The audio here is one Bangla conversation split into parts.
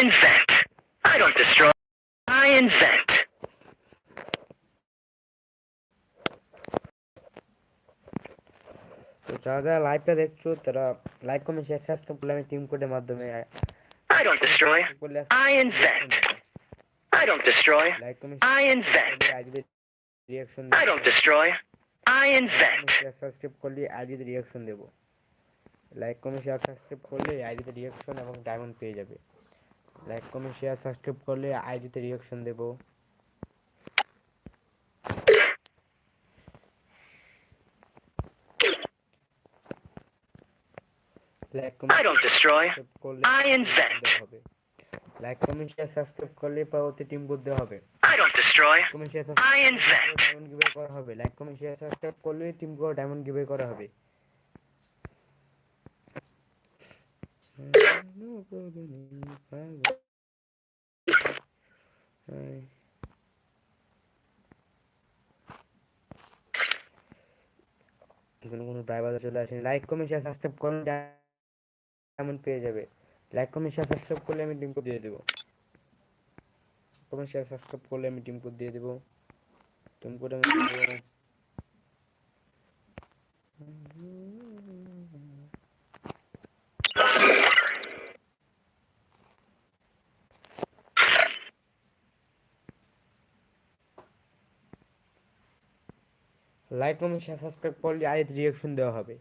invent. I don't destroy. I invent. তো যারা যারা লাইভটা দেখছ তারা লাইক কমেন্ট শেয়ার সাবস্ক্রাইব করলে আমি টিম কোডের মাধ্যমে I don't destroy. করলে I invent. I don't destroy. Like comment I invent. আইডিতে reaction I don't destroy. I invent. Subscribe করলে আইডিতে রিঅ্যাকশন দেবো লাইক কমেন্ট শেয়ার সাবস্ক্রাইব করলে আইডিতে রিঅ্যাকশন এবং ডায়মন্ড পেয়ে যাবে লাইক কমেন্ট শেয়ার সাবস্ক্রাইব করলে আইডিতে রিঅ্যাকশন দেবো like I don't destroy. I invent. Like comment share subscribe করলে পরবর্তী টিম বুঝতে হবে I don't destroy. I invent. Diamond giveaway করা হবে লাইক কমেন্ট শেয়ার সাবস্ক্রাইব করলে টিম ডায়মন্ড গিভে করা হবে কোনো কোনো ড্রাইভার চলে আসেনি। লাইক কমেন্ট শেয়ার সাবস্ক্রাইব করুন ডায়মন্ড পেয়ে যাবে। লাইক কমেন্ট শেয়ার সাবস্ক্রাইব করলে আমি টিম কোড দিয়ে দেবো। কমেন্ট শেয়ার সাবস্ক্রাইব করলে আমি টিম কোড দিয়ে দেবো। টিম কোড আমি দিয়ে দেবো লাইক কমেন্ট শেয়ার সাবস্ক্রাইব করলে আইডিতে রিঅ্যাকশন দেওয়া হবে।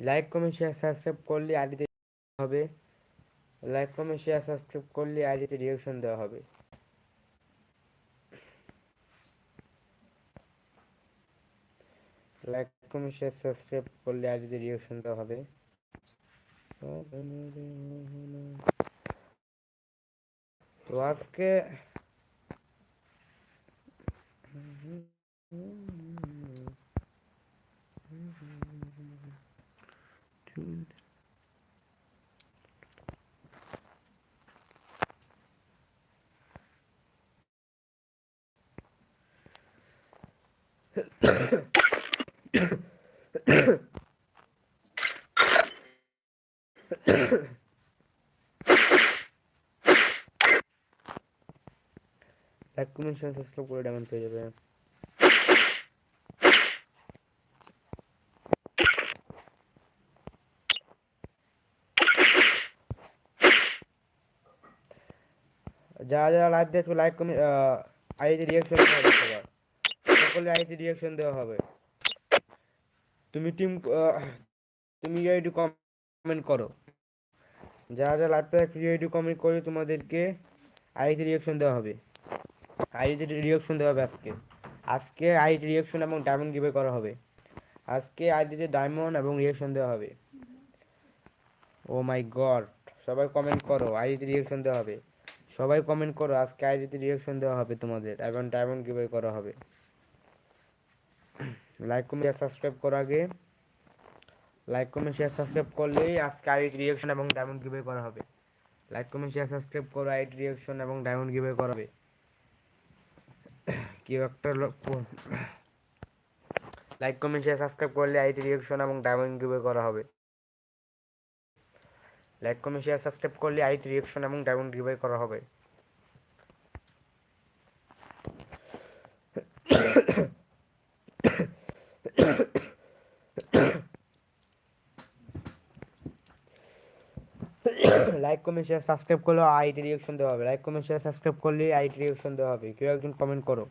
লাইক কমেন্ট শেয়ার সাবস্ক্রাইব করলে আইডিতে হবে। লাইক কমেন্ট শেয়ার সাবস্ক্রাইব করলে আইডিতে রিঅ্যাকশন দেওয়া হবে। লাইক কমেন্ট শেয়ার সাবস্ক্রাইব করলে আইডিতে রিঅ্যাকশন দেওয়া হবে। তো আজকে লাইক কমেন্ট শেয়ার সাবস্ক্রাইব করে ডায়মন্ড পেয়ে যাবে যারা যারা লাইভ দেখো লাইক কমেন্ট আইডি রিঅ্যাকশন দেওয়া হবে সবার। সকলে আইডি রিঅ্যাকশন দেওয়া হবে। তুমি টিম তুমি ইউআইডি কমেন্ট করো। যারা যারা লাইভটা ইউআইডি কমেন্ট করে তোমাদেরকে আইডি রিঅ্যাকশন দেওয়া হবে। আইডি রিঅ্যাকশন দেওয়া হবে আজকে। আজকে আইডি রিঅ্যাকশন এবং ডায়মন্ড গিভে করা হবে। আজকে আইডিতে ডায়মন্ড এবং রিঅ্যাকশন দেওয়া হবে। ও মাই গড সবাই কমেন্ট করো আইডিতে রিঅ্যাকশন দেওয়া হবে। সবাই কমেন্ট করো, আজকে আইডিতে রিঅ্যাকশন দেওয়া হবে তোমাদের এবং ডায়মন্ড গিভে করা হবে। লাইক কমেন্ট সাবস্ক্রাইব করার আগে। লাইক কমেন্ট শেয়ার সাবস্ক্রাইব করলেই আজকে আইডি রিঅ্যাকশন এবং ডায়মন্ড গিভে করা হবে। লাইক কমেন্ট শেয়ার সাবস্ক্রাইব করো আইডি রিঅ্যাকশন এবং ডায়মন্ড গিভে করা হবে। কেউ একটা লাইক কমেন্ট শেয়ার সাবস্ক্রাইব করলে আইডি রিঅ্যাকশন এবং ডায়মন্ড গিভে করা হবে। লাইক কমেন্ট শেয়ার সাবস্ক্রাইব করলে আইডি রিঅ্যাকশন এবং ডায়মন্ড গিভে করা হবে। লাইক কমেন্ট শেয়ার সাবস্ক্রাইব করলে আইডি রিঅ্যাকশন দেওয়া হবে। লাইক কমেন্ট শেয়ার সাবস্ক্রাইব করলে আইডি রিঅ্যাকশন দেওয়া হবে। কেউ একজন কমেন্ট করো।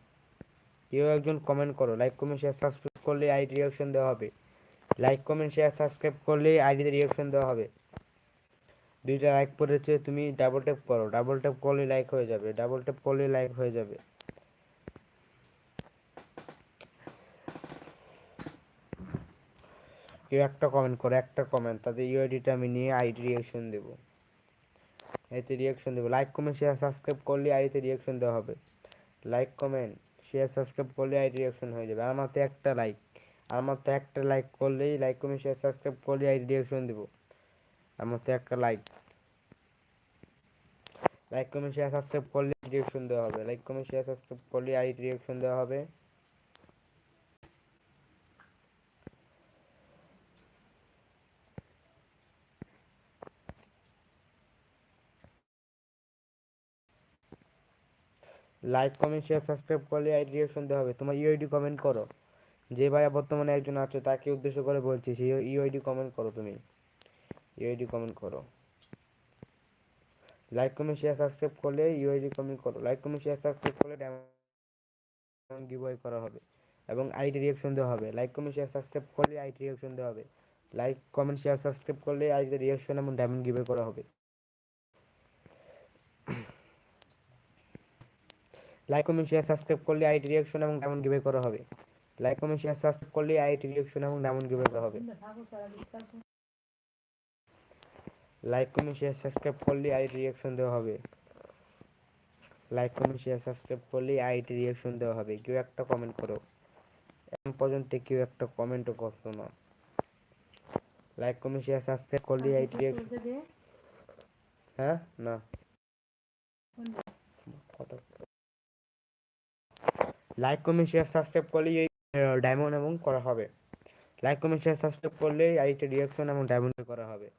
কেউ একজন কমেন্ট করো। লাইক কমেন্ট শেয়ার সাবস্ক্রাইব করলে আইডি রিঅ্যাকশন দেওয়া হবে। লাইক কমেন্ট শেয়ার সাবস্ক্রাইব করলে আইডিতে রিঅ্যাকশন দেওয়া হবে। দুইটা লাইক পড়েছে তুমি ডাবল ট্যাপ করো। ডাবল ট্যাপ করলে লাইক হয়ে যাবে। ডাবল ট্যাপ করলে লাইক হয়ে যাবে। কেউ একটা কমেন্ট করো, একটা কমেন্ট তাতে ইউআইডিটা আমি নিয়ে আইডি রিয়াকশন দেবো। এতে রিয়াকশন দেবো। লাইক কমেন্ট শেয়ার সাবস্ক্রাইব করলে আইডিতে রিঅ্যাকশন দেওয়া হবে। লাইক কমেন্ট শেয়ার সাবস্ক্রাইব করলে আইডি রিয়াকশন হয়ে যাবে। আমার তো একটা লাইক আমার তো একটা লাইক করলেই লাইক কমেন্ট শেয়ার সাবস্ক্রাইব করলে আইডি রিয়াকশন দেবো। আর মাত্র একটা like like comment share subscribe করলে রিঅ্যাকশন দেওয়া হবে। লাইক কমেন্ট শেয়ার সাবস্ক্রাইব করলে আইডি রিঅ্যাকশন দেওয়া হবে। লাইক কমেন্ট শেয়ার সাবস্ক্রাইব করলে আইডি রিয়াকশন দেওয়া হবে। তোমার ইউআইডি কমেন্ট করো। যে ভাইয়া বর্তমানে একজন আছে, তাকে উদ্দেশ্য করে বলছি সেই ইউআইডি কমেন্ট করো তুমি। ইউআইডি কমেন্ট করো। লাইক কমেন্ট শেয়ার সাবস্ক্রাইব করলে ইউআইডি কমেন্ট করো। লাইক কমেন্ট শেয়ার সাবস্ক্রাইব করলে ডায়মন্ড গিভওয়ে করা হবে এবং আইডি রিয়াকশন দেওয়া হবে। লাইক কমেন্ট শেয়ার সাবস্ক্রাইব করলে আইডি রিয়াকশন দেওয়া হবে। লাইক কমেন্ট শেয়ার সাবস্ক্রাইব করলে আইডি রিয়াকশন এবং ডায়মন্ড গিভওয়ে করা হবে। লাইক কমেন্ট শেয়ার সাবস্ক্রাইব করলে আইডি রিয়াকশন এবং ডায়মন্ড গিভওয়ে করা হবে। লাইক কমেন্ট শেয়ার সাবস্ক্রাইব করলে আইডি রিয়াকশন এবং ডায়মন্ড গিভওয়ে করা হবে। লাইক কমেন্ট শেয়ার সাবস্ক্রাইব করলে আইডি রিয়াকশন দেওয়া হবে। লাইক কমেন্ট শেয়ার সাবস্ক্রাইব করলে আইডি রিয়াকশন দেওয়া হবে। কেউ একটা কমেন্ট করো। এখন পর্যন্ত কেউ একটা কমেন্টও করছ না। লাইক কমেন্ট শেয়ার সাবস্ক্রাইব করলে আইডি রিয়াকশন হ্যাঁ? না। লাইক কমেন্ট শেয়ার সাবস্ক্রাইব করলেই এই ডায়মন্ড এবং করা হবে। লাইক কমেন্ট শেয়ার সাবস্ক্রাইব করলেই আইটি রিয়াকশন এবং ডায়মন্ড করা হবে।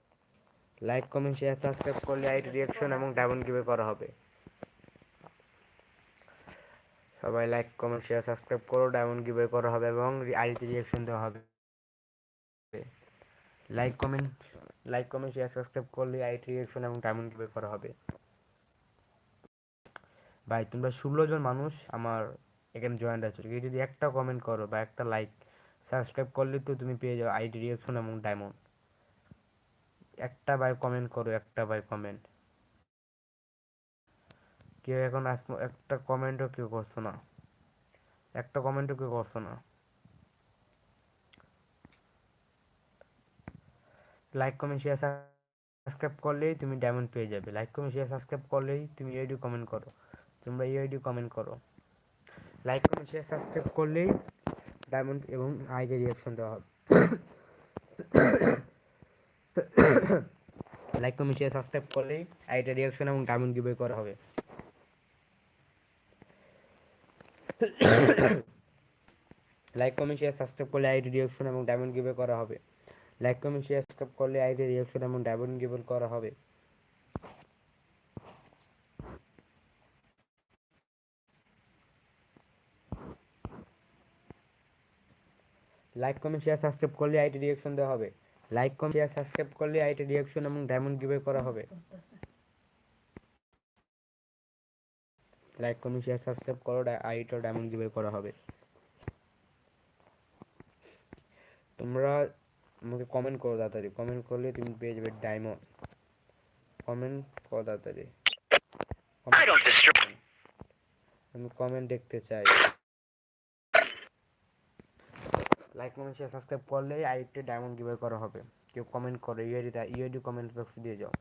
লাইক কমেন্ট শেয়ার সাবস্ক্রাইব করলে আইটি রিয়াকশন এবং ডায়মন্ড গিভে করা হবে। সবাই লাইক কমেন্ট শেয়ার সাবস্ক্রাইব করো ডায়মন্ড গিভে করা হবে এবং আইটি রিয়াকশন দেওয়া হবে। Like comment like comment share subscribe করলে আইটি রিয়াকশন এবং ডায়মন্ড গিভে করা হবে। ভাই, তোমরা ষোলো জন মানুষ আমার এখানে জয়েন্ট আছো। যদি একটা কমেন্ট করো বা একটা লাইক সাবস্ক্রাইব করলে তো তুমি পেয়ে যাও আইডি রিয়াকশন এবং ডায়মন্ড একটা বাই কমেন্ট করো, একটা বাই কমেন্ট কেউ এখন একটা কমেন্টও কেউ করছ না। একটা কমেন্টও কেউ করছ না। লাইক কমেন্ট শেয়ার সাবস্ক্রাইব করলেই তুমি ডায়মন্ড পেয়ে যাবে। লাইক কমেন্ট শেয়ার সাবস্ক্রাইব করলেই তুমি ইউআইডি কমেন্ট করো। তোমরা ইউআইডি কমেন্ট করো। লাইক কমেন্ট শেয়ার সাবস্ক্রাইব করলেই ডায়মন্ড এবং আইডি রিয়াকশন দেওয়া হবে। লাইক কমেন্ট শেয়ার সাবস্ক্রাইব করলেই আইডি রিয়াকশন এবং ডায়মন্ড গিভে করা হবে। লাইক কমেন্ট শেয়ার সাবস্ক্রাইব করলে আইডি রিয়াকশন এবং ডায়মন্ড গিভে করা হবে। লাইক কমেন্ট শেয়ার সাবস্ক্রাইব করলে আইডি রিয়াকশন এবং ডায়মন্ড গিভে করা হবে। লাইক কমেন্ট শেয়ার সাবস্ক্রাইব করলে আইটি রিয়াকশন দেওয়া হবে। লাইক কমেন্ট শেয়ার সাবস্ক্রাইব করলে আইটি রিয়াকশন এবং ডায়মন্ড গিভে করা হবে। লাইক কমেন্ট শেয়ার সাবস্ক্রাইব করো আইটি ডায়মন্ড গিভে করা হবে। তোমরা আমাকে কমেন্ট করো তাড়াতাড়ি। কমেন্ট করলে তুমি পেয়ে যাবে ডায়মন্ড কমেন্ট করো তাড়াতাড়ি. আমি কমেন্ট দেখতে চাই। লাইক কমেন্ট শেয়ার সাবস্ক্রাইব করলে আইটি ডায়মন্ড গিভে করা হবে। কেউ কমেন্ট করো ইউআইডি ইউআইডি কমেন্ট বক্সে দিয়ে যাও।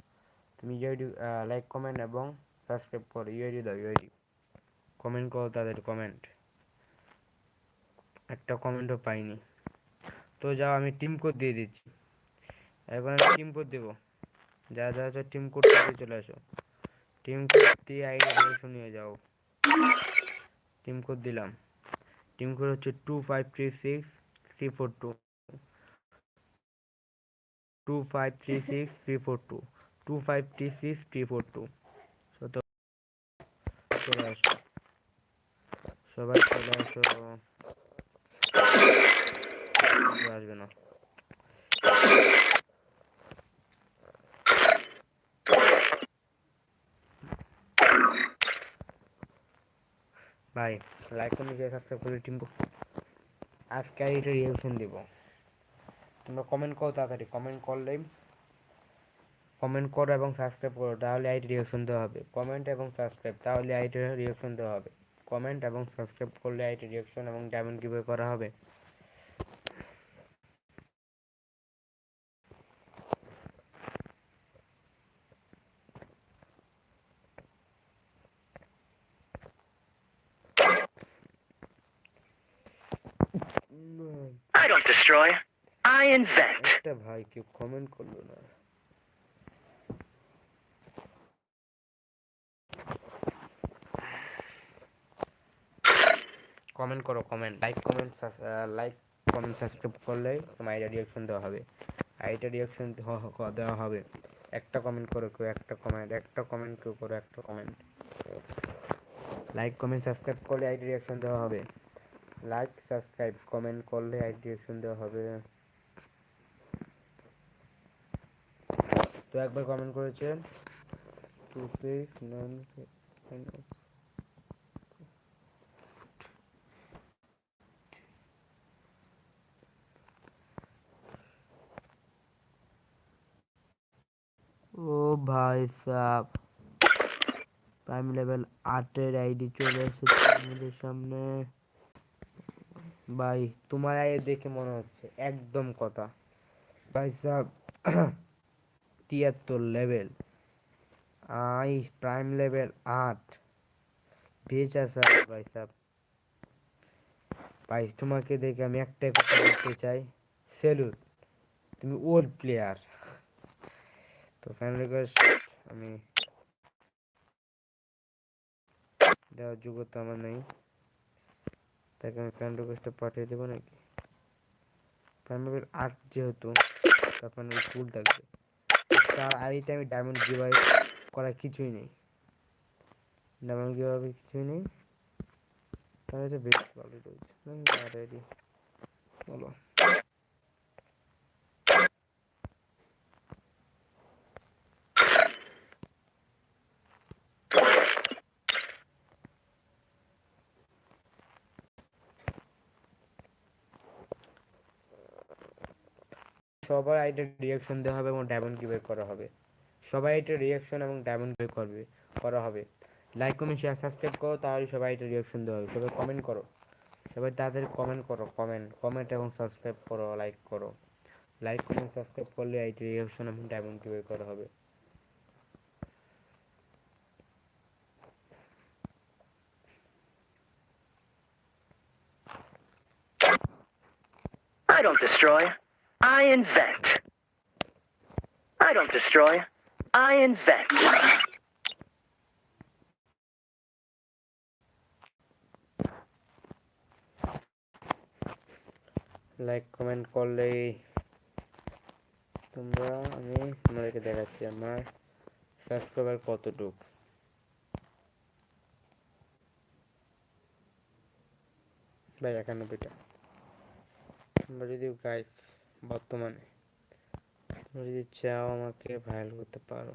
তুমি ইউআইডি লাইক কমেন্ট এবং সাবস্ক্রাইব করো ইউআইডি দাও ইউআইডি কমেন্ট করো তাদের কমেন্ট একটা কমেন্টও পাইনি। তো যাও, আমি টিম কোড দিয়ে দিচ্ছি। এখন আমি টিম কোড দেবো। যারা যারা হচ্ছে টিম কোড দিয়ে চলে আসো। টিম কোড দিয়ে আইডি শুনিয়ে যাও। টিম কোড দিলাম। টিম কোড হচ্ছে two five three six three four two two five three six three four two two five three six three four two চলে আসো। সবাই চলে আসো। আসবে না। ভাই লাইক কমেন্ট সাবস্ক্রাইব করে টিম আজকে আর এটা রিয়াকশন দেব। তোমরা কমেন্ট করো তাড়াতাড়ি। কমেন্ট করলে কমেন্ট করো এবং সাবস্ক্রাইব করো, তাহলে আইটি রিয়াকশন দেওয়া হবে। কমেন্ট এবং সাবস্ক্রাইব তাহলে আইটি রিয়াকশন দেওয়া হবে। কমেন্ট এবং সাবস্ক্রাইব করলে আইটি রিয়াকশন এবং ডায়মন্ড কীভাবে করা হবে উম, I don't destroy. I invent. একটা ভাই কেউ কমেন্ট করল না। কমেন্ট করো comment like comment like comment subscribe করলেই তোমার আইডিয়া রিয়াকশন দেওয়া হবে। আইডিয়া রিয়াকশন দেওয়া হবে। একটা কমেন্ট করো কেউ একটা কমেন্ট একটা কমেন্ট কেউ করো একটা কমেন্ট লাইক কমেন্ট সাবস্ক্রাইব করলে আইডি রিয়াকশন দেওয়া হবে। লাইক সাবস্ক্রাইব কমেন্ট করলে আইডি রিয়াকশন দেওয়া হবে। তো একবার কমেন্ট করেছেন। টু সিক্স নাইন ও ভাই সাব প্রাইম লেভেল আটের আইডি চলে এসেছে আমাদের সামনে ভাই, তোমার দেখে মনে হচ্ছে, একদম কথা। ভাই সাব, তিয়াত্তর লেভেল আই প্রাইম লেভেল আট। বেচা স্যার ভাই সাব। ভাই, তোমাকে দেখে আমি একটাই কথা বলতে চাই। সেলুট তুমি ওল্ড প্লেয়ার তো ফ্যান রিকোয়েস্ট আমি দেওয়ার যোগ্যতা আমার নেই। তাকে আমি ফ্রেন্ড রিকোয়েস্টে পাঠিয়ে দেবো নাকি? ফ্রেন্ড রিকোয়েস্ট আট যেহেতু তখন ওই ফুল থাকবে। তার আইডিতে আমি ডায়মন্ড গিভাই করা কিছুই নেই। ডায়মন্ড গিভাবে কিছুই নেই। তাহলে তো বেশ ভালো রয়েছে। বলো। সবার আইডির রিয়াকশন দেওয়া হবে এবং ডায়মন্ড গিভে করা হবে। সবাই আইডির রিয়াকশন এবং ডায়মন্ড গিভে করবে, করা হবে। লাইক কমেন্ট শেয়ার সাবস্ক্রাইব করো, তাহলে সবাই আইডির রিয়াকশন দেওয়া হবে। সবাই কমেন্ট করো। সবাই তাদের কমেন্ট করো কমেন্ট কমেন্ট এবং সাবস্ক্রাইব করো লাইক করো। লাইক কমেন্ট সাবস্ক্রাইব করলে আইডি রিয়াকশন এবং ডায়মন্ড গিভে করা হবে। I don't destroy. I invent. I don't destroy. I invent. Like comment করলেই তোমরা, আমি তোমাদেরকে দেখাচ্ছি আমার সাবস্ক্রাইবার কতটুক ভাই, একানব্বইটা তোমরা যদি গাইস বর্তমানে। যদি চাও আমাকে ভাইরাল করতে পারো।